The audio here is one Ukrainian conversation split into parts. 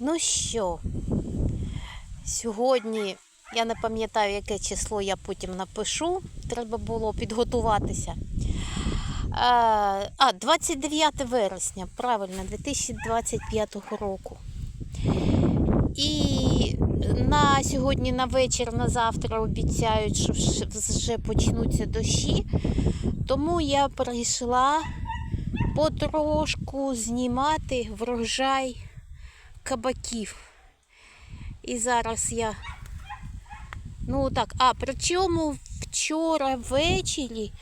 Ну що, сьогодні я не пам'ятаю, яке число я потім напишу. Треба було підготуватися. Е, А, 29 вересня, правильно, 2025 року. І на сьогодні на вечір, на завтра обіцяють, що вже почнуться дощі. Тому я прийшла потрошку знімати врожай кабаків. І зараз я. Ну так, а причому вчора ввечері,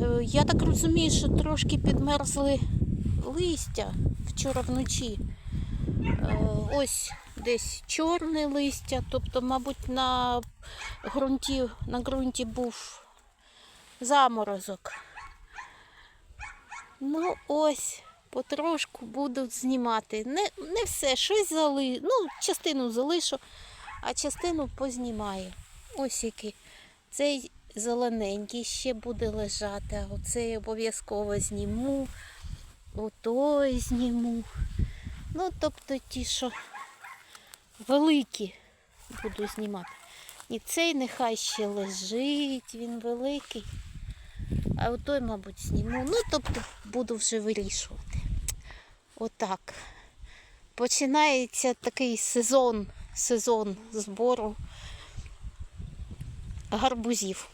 е, я так розумію, що трошки підмерзли листя вчора вночі. Е, Ось десь чорне листя, тобто, мабуть, на ґрунті, на ґрунті був заморозок. Ну, ось, потрошку буду знімати. Не, не все, щось зали... ну, частину залишу, а частину познімаю. Ось який. Цей зелененький ще буде лежати, а оцей обов'язково зніму, отой зніму. Ну, тобто ті, що великі буду знімати. І цей нехай ще лежить, він великий. А отой, мабуть, зніму. Ну, тобто буду вже вирішувати. Отак. Починається такий сезон, сезон збору гарбузів.